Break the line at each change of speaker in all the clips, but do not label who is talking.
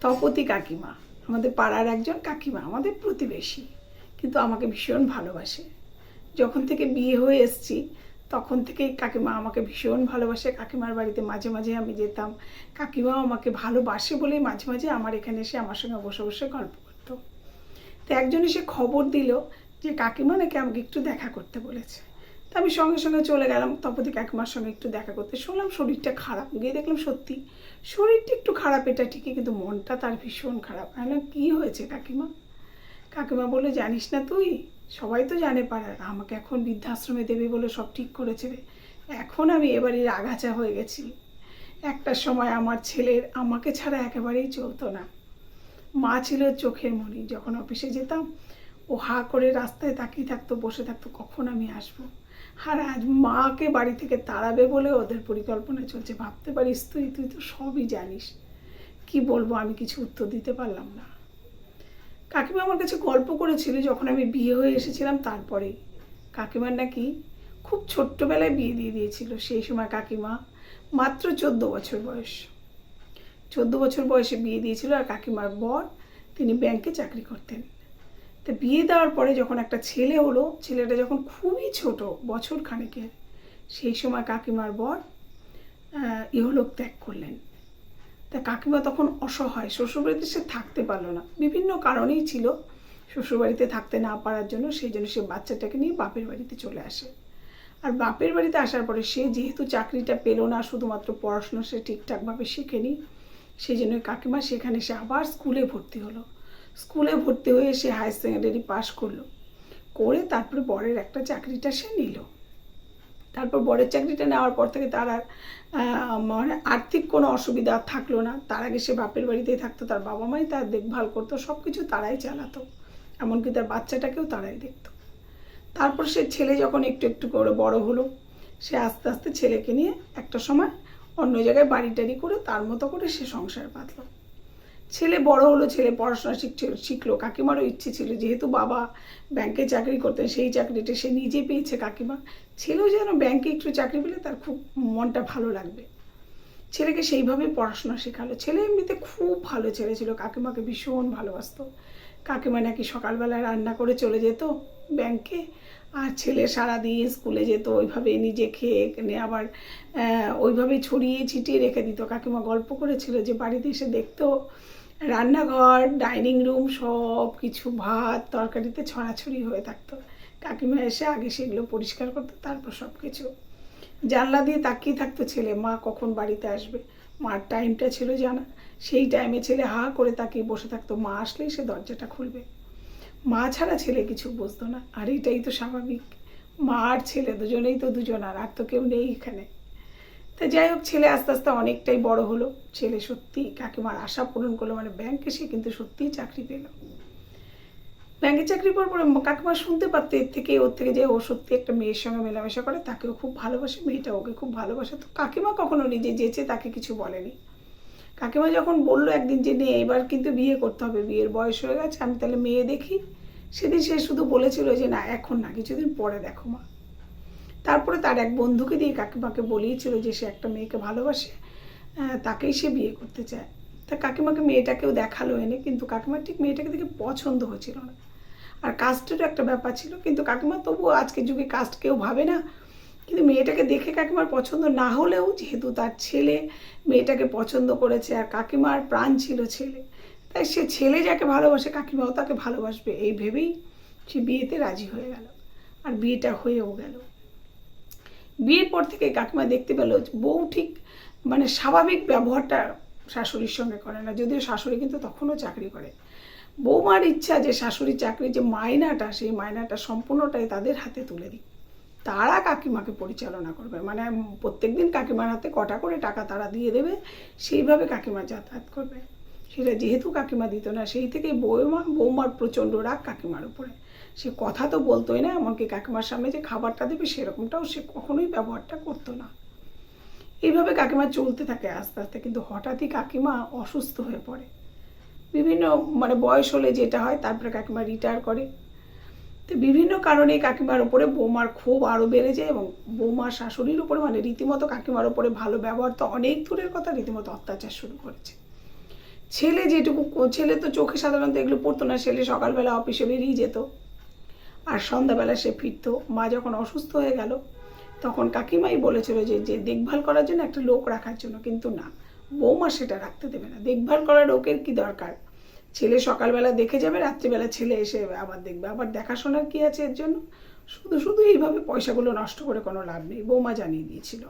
তপতি কাকিমা। আমাদের পাড়ার একজন কাকিমা, আমাদের প্রতিবেশী, কিন্তু আমাকে ভীষণ ভালোবাসে। যখন থেকে বিয়ে হয়ে এসেছি, তখন থেকেই কাকিমা আমাকে ভীষণ ভালোবাসে। কাকিমার বাড়িতে মাঝে মাঝে আমি যেতাম। কাকিমাও আমাকে ভালোবাসে বলেই মাঝে মাঝে আমার এখানে এসে আমার সঙ্গে বসে বসে গল্প করতো। তো একজন এসে খবর দিল যে, কাকিমা নাকি আমাকে একটু দেখা করতে বলেছে। তা আমি সঙ্গে সঙ্গে চলে গেলাম তপতি কাকিমার সঙ্গে একটু দেখা করতে। শুনলাম শরীরটা খারাপ, গিয়ে দেখলাম সত্যি শরীরটা একটু খারাপ, এটা ঠিকই, কিন্তু মনটা তার ভীষণ খারাপ। আমি কী হয়েছে কাকিমা? কাকিমা বলে জানিস না তুই? সবাই তো জানে পাড়ার, আমাকে এখন বৃদ্ধাশ্রমে দেবে বলে সব ঠিক করেছে। রে এখন আমি এবারের আগাছা হয়ে গেছি। একটা সময় আমার ছেলের, আমাকে ছাড়া একেবারেই চলতো না। মা ছিল চোখের মণি যখন অফিসে যেতাম, ও হা করে রাস্তায় তাকিয়ে থাকতো, বসে থাকতো, কখন আমি আসব? আর আজ মাকে বাড়ি থেকে তাড়াবে বলে ওদের পরিকল্পনা চলছে। ভাবতে পারিস তুই তুই তো সবই জানিস। কি বলব, আমি কিছু উত্তর দিতে পারলাম না। কাকিমা আমার কাছে গল্প করেছিল যখন আমি বিয়ে হয়ে এসেছিলাম তারপরেই। কাকিমার নাকি খুব ছোট্টবেলায় বিয়ে দিয়ে দিয়েছিল, সেই সময় কাকিমা মাত্র চোদ্দ বছর বয়স। চোদ্দ বছর বয়সে বিয়ে দিয়েছিল আর কাকিমার বর তিনি ব্যাংকে চাকরি করতেন। তো বিয়ে দেওয়ার পরে যখন একটা ছেলে হলো, ছেলেটা যখন খুবই ছোট, বছর খানেকের, সেই সময় কাকিমার বর ইহলোক ত্যাগ করলেন। তা কাকিমা তখন অসহায়, শ্বশুরবাড়িতে সে থাকতে পারল না। বিভিন্ন কারণেই ছিল শ্বশুরবাড়িতে থাকতে না পারার জন্য, সেই জন্য সে বাচ্চাটাকে নিয়ে বাপের বাড়িতে চলে আসে। আর বাপের বাড়িতে আসার পরে সে যেহেতু চাকরিটা পেল না, শুধুমাত্র পড়াশোনা সে ঠিকঠাকভাবে শেখেনি, সেই জন্য কাকিমা সেখানে সে আবার স্কুলে ভর্তি হলো। স্কুলে ভর্তি হয়ে সে হায়ার সেকেন্ডারি পাশ করল। করে তারপরে বরের একটা চাকরিটা সে নিল। তারপর বরের চাকরিটা নেওয়ার পর থেকে তার আর মানে আর্থিক কোনো অসুবিধা থাকল না। তার আগে সে বাপের বাড়িতেই থাকতো, তার বাবা মাই তার দেখভাল করতো সব কিছু তারাই চালাতো। এমনকি তার বাচ্চাটাকেও তারাই দেখতো। তারপর সে ছেলে যখন একটু একটু করে বড় হলো, সে আস্তে আস্তে ছেলেকে নিয়ে একটা সময় অন্য জায়গায় বাড়ি টাড়ি করে তার মতো করে সে সংসার পাতলো। ছেলে বড় হলো, ছেলে পড়াশোনা শিখছে, শিখলো। কাকিমারও ইচ্ছে ছিল, যেহেতু বাবা ব্যাংকে চাকরি করতেন, সেই চাকরিটা সে নিজে পেয়েছে কাকিমা। ছেলেও যেন ব্যাংকে একটু চাকরি পেলে তার খুব মনটা ভালো লাগবে। ছেলেকে সেইভাবে পড়াশোনা শেখালো। ছেলে এমনিতে খুব ভালো ছেলে ছিল, কাকিমাকে ভীষণ ভালোবাসতো। কাকিমা নাকি সকালবেলা রান্না করে চলে যেত ব্যাংকে, আর ছেলে সারা সারাদিন স্কুলে যেত, ওইভাবে নিজে খেয়ে নিয়ে আবার ওইভাবে ছড়িয়ে ছিটিয়ে রেখে দিত। কাকিমা গল্প করেছিল যে বাড়িতে এসে দেখতো রান্নাঘর, ডাইনিং রুম সব কিছু, ভাত, তরকারিতে ছড়াছড়ি হয়ে থাকতো। কাকিমা এসে আগে সেগুলো পরিষ্কার করতো, তারপর সব কিছু জানলা দিয়ে তাকিয়ে থাকতো ছেলে, মা কখন বাড়িতে আসবে? মার টাইমটা ছিল জানা। সেই টাইমে ছেলে হা করে তাকিয়ে বসে থাকতো, মা আসলেই সে দরজাটা খুলবে। মা ছাড়া ছেলে কিছু বুঝতো না, আর এটাই তো স্বাভাবিক। মা আর ছেলে দুজনেই তো দুজন আর আর তো কেউ নেই এখানে। তা যাই হোক, ছেলে আস্তে আস্তে অনেকটাই বড় হলো। ছেলে সত্যি কাকিমার আশা পূরণ করল মানে ব্যাংকে সে কিন্তু সত্যিই চাকরি পেল। ব্যাংকে চাকরি পাওয়ার পরে কাকিমা শুনতে পারতো, এর থেকে, ওর থেকে যে ও সত্যি একটা মেয়ের সঙ্গে মেলামেশা করে, তাকেও খুব ভালোবাসে, মেয়েটা ওকে খুব ভালোবাসে। তো কাকিমা কখনো নিজে যেচে তাকে কিছু বলেনি। কাকিমা যখন বলল একদিন যে, নে এবার কিন্তু বিয়ে করতে হবে, বিয়ের বয়স হয়ে গেছে, আমি তাহলে মেয়ে দেখি। সেদিন সে শুধু বলেছিল যে, না, এখন না, কিছুদিন পরে দেখো মা। তারপরে তার এক বন্ধুকে দিয়ে কাকিমাকে বলিয়েছিল যে সে একটা মেয়েকে ভালোবাসে তাকেই সে বিয়ে করতে চায়। তা কাকিমাকে মেয়েটাকেও দেখাল এনে, কিন্তু কাকিমার ঠিক মেয়েটাকে দেখে পছন্দ হচ্ছিল না। আর কাস্টেরও একটা ব্যাপার ছিল, কিন্তু কাকিমা তবুও আজকের যুগে কাস্ট কেউ ভাবে না। কিন্তু মেয়েটাকে দেখে কাকিমার পছন্দ না হলেও যেহেতু তার ছেলে মেয়েটাকে পছন্দ করেছে আর কাকিমার প্রাণ ছিল ছেলে, তাই সে ছেলে যাকে ভালোবাসে কাকিমাও তাকে ভালোবাসবে, এই ভেবেই সে বিয়েতে রাজি হয়ে গেল। আর বিয়েটা হয়েও গেল। বিয়ের পর থেকে কাকিমা দেখতে পেল বউ ঠিক মানে স্বাভাবিক ব্যবহারটা শাশুড়ির সঙ্গে করে না, যদিও শাশুড়ি কিন্তু তখনও চাকরি করে। বৌমার ইচ্ছা যে শাশুড়ির চাকরির যে মায়নাটা সেই মায়নাটা সম্পূর্ণটাই তাদের হাতে তুলে দিই তারা কাকিমাকে পরিচালনা করবে। মানে প্রত্যেক দিন কাকিমার হাতে কটা করে টাকা তারা দিয়ে দেবে, সেইভাবে কাকিমা যাতায়াত করবে। সেটা যেহেতু কাকিমা দিত না, সেই থেকেই বৌমা, বৌমার প্রচণ্ড রাগ কাকিমার উপরে। সে কথা তো বলতোই না, এমনকি কাকিমার সামনে যে খাবারটা দেবে, সেরকমটাও সে কখনোই ব্যবহারটা করতো না। এইভাবে কাকিমা চলতে থাকে আস্তে আস্তে, কিন্তু হঠাৎই কাকিমা অসুস্থ হয়ে পড়ে। বিভিন্ন মানে বয়স হলে যেটা হয়, তারপরে কাকিমা রিটায়ার করে। তো বিভিন্ন কারণে কাকিমার উপরে বৌমার ক্ষোভ আরও বেড়ে যায় এবং বৌমার শাশুড়ির উপরে মানে রীতিমতো কাকিমার উপরে ভালো ব্যবহার তো অনেক দূরের কথা, রীতিমতো অত্যাচার শুরু করেছে। ছেলে যেটুকু ছেলে তো চোখে সাধারণত এগুলো পড়তো না, ছেলে সকালবেলা অফিসে বেরিয়ে যেত। আর সন্ধ্যাবেলা সে ফিরতো। মা যখন অসুস্থ হয়ে গেল, তখন কাকিমাই বলেছিল যে যে দেখভাল করার জন্য একটা লোক রাখার জন্য, কিন্তু না, বৌমা সেটা রাখতে দেবে না। দেখভাল করার লোকের কি দরকার? ছেলে সকালবেলা দেখে যাবে, রাত্রিবেলা ছেলে এসে আবার দেখবে। আবার দেখাশোনার কি আছে এর জন্য? শুধু শুধু এইভাবে পয়সাগুলো নষ্ট করে কোনো লাভ নেই, বৌমা জানিয়ে দিয়েছিল।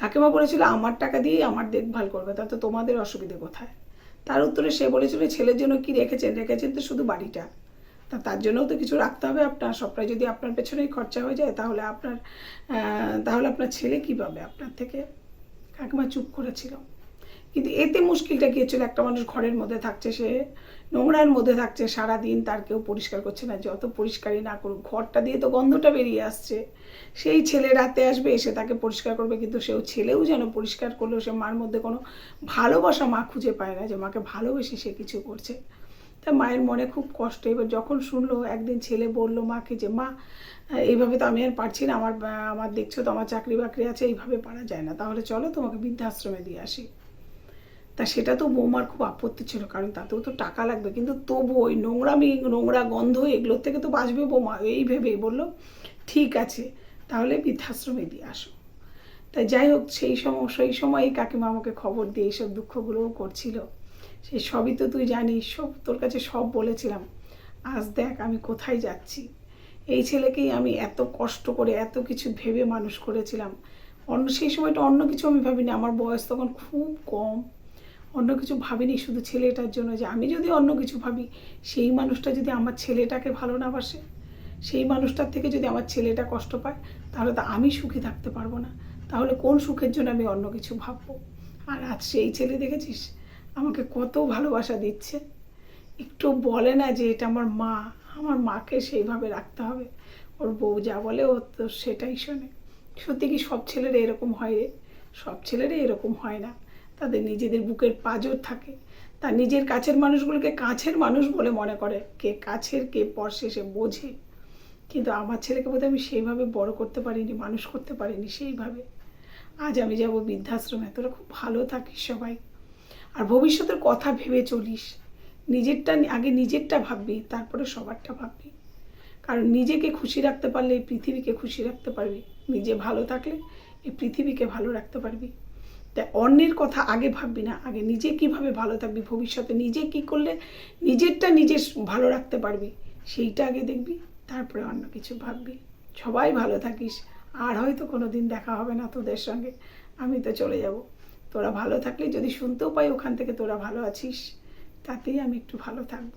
কাকিমা বলেছিল, আমার টাকা দিয়ে আমার দেখভাল করবে, তাতে তোমাদের অসুবিধে কোথায়? তার উত্তরে সে বলেছিল, ছেলের জন্য কি রেখেছেন? রেখেছেন তো শুধু বাড়িটা। তা তার জন্যও তো কিছু রাখতে হবে, আপনার সবটাই যদি আপনার পেছনেই খরচা হয়ে যায়, তাহলে আপনার তাহলে আপনার ছেলে কী পাবে আপনার থেকে? কাকিমা চুপ করেছিল। কিন্তু এতে মুশকিলটা কি হচ্ছিল একটা মানুষ ঘরের মধ্যে থাকছে, সে নোংরার মধ্যে থাকছে সারা দিন তার কেউ পরিষ্কার করছে না যত পরিষ্কারই না করুক। ঘরটা দিয়ে তো গন্ধটা বেরিয়ে আসছে। সেই ছেলে রাতে আসবে, এসে তাকে পরিষ্কার করবে, কিন্তু সেও ছেলেও যেন পরিষ্কার করলেও সে মার মধ্যে কোনো ভালোবাসা মা খুঁজে পায় না, যে মাকে ভালোবেসে সে কিছু করছে। তা মায়ের মনে খুব কষ্ট। এবার যখন শুনলো, একদিন ছেলে বলল মাকে যে, মা, এইভাবে তো আমি আর পারছি না, আমার আমার দেখছ তো, আমার চাকরি বাকরি আছে, এইভাবে পারা যায় না। তাহলে চলো তোমাকে বৃদ্ধাশ্রমে দিয়ে আসি। তা সেটা তো বৌমার খুব আপত্তি ছিল, কারণ তাতেও তো টাকা লাগবে। কিন্তু তবু ওই নোংরামি নোংরা গন্ধ এগুলোর থেকে তো বাঁচবে বৌমা, এই ভেবেই বলল, ঠিক আছে, তাহলে বৃদ্ধাশ্রমে দিয়ে আসো। তাই যাই হোক, সেই সময়, সেই সময়ই কাকিমা আমাকে খবর দিয়ে এইসব দুঃখগুলোও করছিল। সেই সবই তো তুই জানিস, সব তোর কাছে সব বলেছিলাম। আজ দেখ আমি কোথায় যাচ্ছি। এই ছেলেকেই আমি এত কষ্ট করে এত কিছু ভেবে মানুষ করেছিলাম। অন্য, সেই সময়টা অন্য কিছু আমি ভাবিনি, আমার বয়স তখন খুব কম। অন্য কিছু ভাবিনি শুধু ছেলেটার জন্য যে আমি যদি অন্য কিছু ভাবি, সেই মানুষটা যদি আমার ছেলেটাকে ভালো না বাসে, সেই মানুষটার থেকে যদি আমার ছেলেটা কষ্ট পায়, তাহলে তো আমি সুখী থাকতে পারব না। তাহলে কোন সুখের জন্য আমি অন্য কিছু ভাববো? আর আজ সেই ছেলে দেখেছিস? আমাকে কত ভালোবাসা দিচ্ছে। একটু বলে না যে এটা আমার মা, আমার মাকে সেইভাবে রাখতে হবে। ওর বউ যা বলে ও তো সেটাই শোনে। সত্যি কি সব ছেলেরা এরকম হয় রে? সব ছেলেরা এরকম হয় না। তাদের নিজেদের বুকের পাজর থাকে। তার নিজের কাছের মানুষগুলোকে কাছের মানুষ বলে মনে করে। কে কাছের, কে পরশে, সে বোঝে। কিন্তু আমার ছেলেকে বোধহয় আমি সেইভাবে বড় করতে পারিনি, মানুষ করতে পারিনি, সেইভাবে। আজ আমি যাব বৃদ্ধাশ্রমে। তোরা খুব ভালো থাকিস সবাই। আর ভবিষ্যতের কথা ভেবে চলিস। নিজেরটা আগে নিজেরটা ভাববি, তারপরে সবারটা ভাববি। কারণ নিজেকে খুশি রাখতে পারলে এই পৃথিবীকে খুশি রাখতে পারবি। নিজে ভালো থাকলে এই পৃথিবীকে ভালো রাখতে পারবি। তাই অন্যের কথা আগে ভাববি না, আগে নিজে কীভাবে ভালো থাকবি, ভবিষ্যতে নিজে কি করলে নিজেরটা নিজে ভালো রাখতে পারবি, সেইটা আগে দেখবি, তারপরে অন্য কিছু ভাববি। সবাই ভালো থাকিস, আর হয়তো কোনো দিন দেখা হবে না তোদের সঙ্গে, আমি তো চলে যাব। তোরা ভালো থাকলে যদি শুনতেও পাই ওখান থেকে তোরা ভালো আছিস, তাতেই আমি একটু ভালো থাকব।